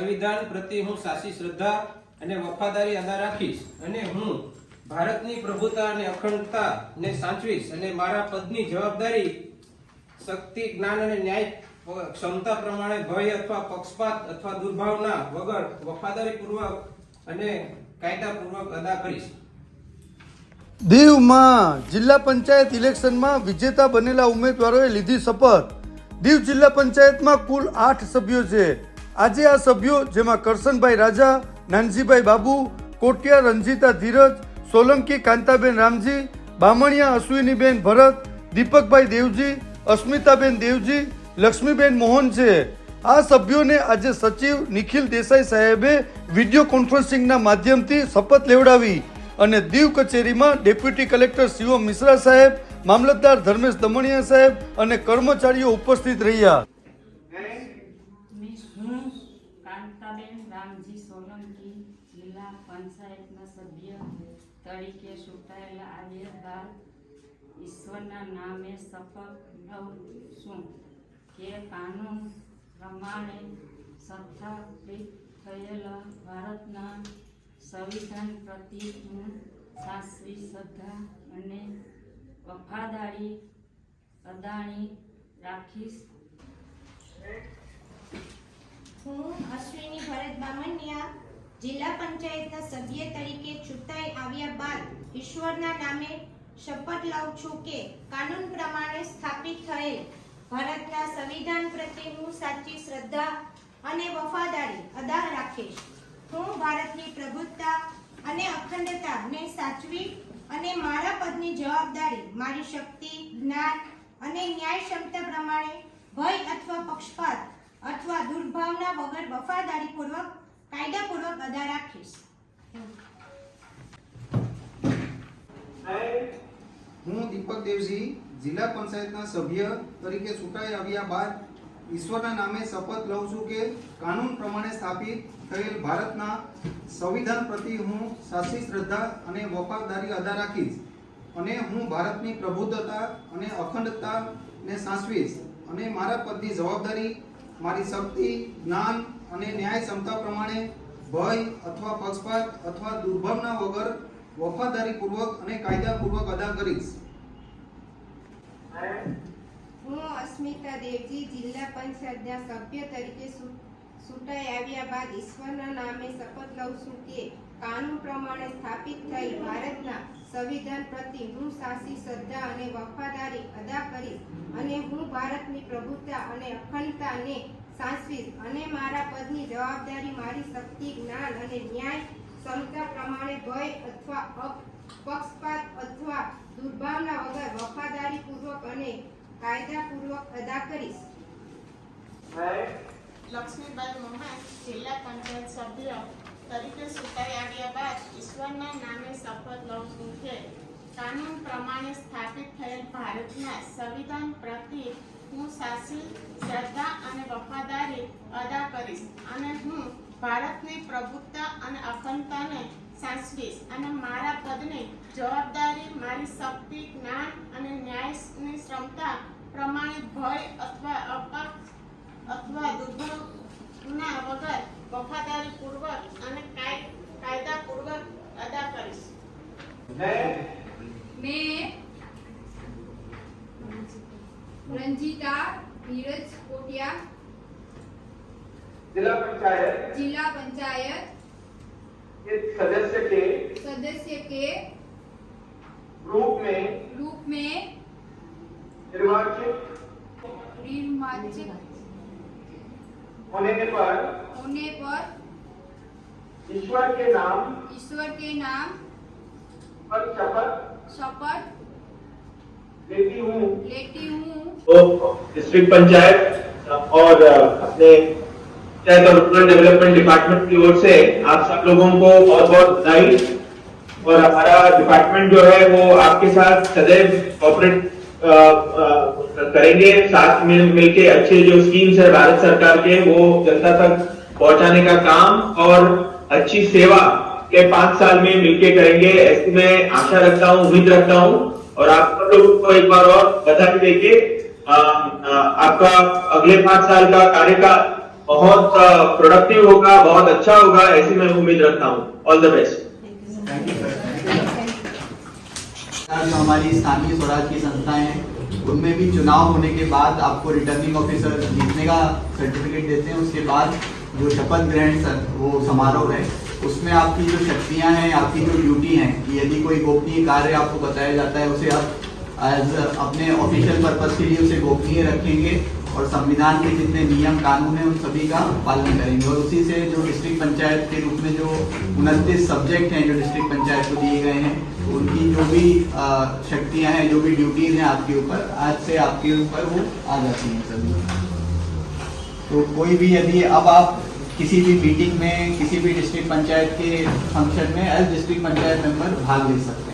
સંવિધાન પ્રત્યે હું સાચી શ્રદ્ધા અને વફાદારી અદા રાખીશ અને હું ભારતની પ્રભુતા અને અખંડતાને સાચવીશ અને મારા પદની જવાબદારી, શક્તિ, જ્ઞાન અને ન્યાય, ક્ષમતા પ્રમાણે ભય અથવા પક્ષપાત અથવા દુર્ભાવના વગર વફાદારીપૂર્વક અને કાયદાપૂર્વક અદા કરીશ. દીવમાં જિલ્લા પંચાયત ઇલેક્શનમાં વિજેતા બનેલા ઉમેદવારોએ લીધી શપથ. દીવ જિલ્લા પંચાયતમાં કુલ આઠ સભ્યો છે. આજે આ સભ્યો, જેમાં કરશનભાઈ રાજા, નાનજીભાઈ બાબુ, કોટિયા રંજીતા ધીરજ, સોલંકી કાંતાબેન રામજી, બામણિયા અશ્વિનીબેન ભરત, દીપકભાઈ દેવજી, અસ્મિતાબેન દેવજી, લક્ષ્મીબેન મોહન છે આ સભ્યોને આજે સચિવ નિખિલ દેસાઈ સાહેબે વીડિયો કોન્ફરન્સિંગના માધ્યમથી શપથ લેવડાવી અને દીવ કચેરીમાં ડેપ્યુટી કલેક્ટર શિવમ મિશ્રા સાહેબ, મામલતદાર ધર્મેશ દમણિયા સાહેબ અને કર્મચારીઓ ઉપસ્થિત રહ્યા હું કાંતાબેન રામજી સોલંકી જિલ્લા પંચાયતના સભ્ય તરીકે ચૂંટાયેલા આવ્યા બાદ ઈશ્વરના નામે શપથ લઉં છું કે કાનૂન પ્રમાણે સત્તાપિત થયેલા ભારતના સંવિધાન પ્રતિ હું શાસ્ત્રી શ્રદ્ધા અને વફાદારી અદાણી રાખીશ. હું અશ્વિની ભરત બામણિયા જિલ્લા પંચાયતના સભ્ય તરીકે ચૂંટાઈ આવ્યા બાદ ઈશ્વરના નામે શપથ લઉં છું કે કાનૂન પ્રમાણે સ્થાપિત થયેલ ભારતના સંવિધાન પ્રત્યે હું સાચી શ્રદ્ધા અને વફાદારી અદા રાખીશ. હું ભારતની પ્રભુત્તા અને અખંડતાને સાચવી અને મારા પદની જવાબદારી, મારી શક્તિ, જ્ઞાન અને ન્યાય ક્ષમતા પ્રમાણે ભય અથવા પક્ષપાત અથવા દુર્ભાવના વગર વફાદારીપૂર્વક, કાયદાપૂર્વક અદા રાખીશ. હું દીપક દેવજી, જિલ્લા પંચાયતના સભ્ય તરીકે ચૂંટાઈ આવ્યા બાદ ઈશ્વરના નામે શપથ લઉં છું કે કાનૂન પ્રમાણે સ્થાપિત થયેલ ભારતના સંવિધાન પ્રતિ હું સાચી શ્રદ્ધા અને વફાદારી અદા રાખીશ અને હું ભારતની પ્રભુત્વતા અને અખંડતાને સાચવીશ અને મારા પદની જવાબદારી મારી શક્તિ, જ્ઞાન અને ન્યાય ક્ષમતા પ્રમાણે ભય અથવા પક્ષપાત અથવા દુર્ભાવના વગર વફાદારીપૂર્વક અને કાયદાપૂર્વક અદા કરીશ. હું અસ્મિતા દેવજી, જિલ્લા પંચાયતના સભ્ય તરીકે ચૂંટાઈ આવ્યા બાદ ઈશ્વરના નામે શપથ લઉં છું કે કાનૂન પ્રમાણે સ્થાપિત થઈ ભારતના સંવિધાન પ્રતિ હું સાચી શ્રદ્ધા અને વફાદારી અદા કરીશ અને હું ભારતની પ્રભુતા અને અખંડતાને સાચવીશ અને મારા પદની જવાબદારી મારી શક્તિ જ્ઞાન અને ન્યાય ક્ષમતા પ્રમાણે ભય અથવા પક્ષપાત અથવા દુર્ભાવના વગર વફાદારીપૂર્વક અને કાયદાપૂર્વક અદા કરીશ. લક્ષ્મીબાઈ મોહન જિલ્લા પંચાયત સભ્ય તરીકે ચૂંટાઈ આવ્યા બાદ ઈશ્વરના નામે શપથ લઉં છું કે કાનૂન પ્રમાણે સ્થાપિત થયેલ ભારતના સંવિધાન પ્રત્યે હું સાચી, શ્રદ્ધા અને વફાદારી અદા કરીશ અને હું ભારતની પ્રભુત્તા અને અખંડતાને સાચવીશ અને મારા પદની જવાબદારી, મારી શક્તિ, જ્ઞાન અને ન્યાયની ક્ષમતા પ્રમાણે ભય અથવા અપક્ષ અથવા દુર્ભાવના ધીરજ કોટિયા जिला पंचायत जिला पंचायत के सदस्य के सदस्य के रूप में रूप में निर्वाचित निर्वाचित होने पर होने पर ईश्वर के नाम ईश्वर के नाम पर शपथ शपथ लेती हूँ लेती हूँ तो डिस्ट्रिक्ट पंचायत और अपने पंचायत और रूरल डेवलपमेंट डिपार्टमेंट की ओर से आप सब लोगों को बहुत बहुत बधाई। और हमारा डिपार्टमेंट जो है वो आपके साथ सदैव कॉपरेट करेंगे, साथ में मिलके अच्छे जो स्कीम्स है भारत सरकार के, वो जनता तक पहुँचाने का काम और अच्छी सेवा के पाँच साल में मिलके करेंगे, ऐसी मैं आशा रखता हूँ, उम्मीद रखता हूँ। और आप सब लोगों को एक बार और बधाई देके आपका अगले पाँच साल का कार्यकाल बहुत प्रोडक्टिव होगा, बहुत अच्छा होगा, ऐसी मैं उम्मीद रखता हूँ। ऑल द बेस्ट जो हमारी स्थानीय स्वराज की संस्थाएँ हैं। उनमें भी चुनाव होने के बाद आपको रिटर्निंग ऑफिसर जीतने का सर्टिफिकेट देते हैं। उसके बाद जो शपथ ग्रहण वो समारोह है, उसमें आपकी जो शक्तियाँ हैं, आपकी जो ड्यूटी हैं कि यदि कोई गोपनीय कार्य आपको बताया जाता है, उसे आप एज अपने ऑफिशियल पर्पज के लिए उसे गोपनीय रखेंगे और संविधान के जितने नियम कानून हैं उन सभी का पालन करेंगे। और उसी से जो डिस्ट्रिक्ट पंचायत के रूप में जो उनतीस सब्जेक्ट हैं जो डिस्ट्रिक्ट पंचायत को दिए गए हैं उनकी जो भी शक्तियाँ हैं, जो भी ड्यूटीज़ हैं आपके ऊपर, आज से आपके ऊपर वो आ जाती हैं सभी। तो कोई भी यदि अब आप किसी भी मीटिंग में, किसी भी डिस्ट्रिक्ट पंचायत के फ़ंक्शन में एज डिस्ट्रिक्ट पंचायत मेंबर भाग ले सकते हैं।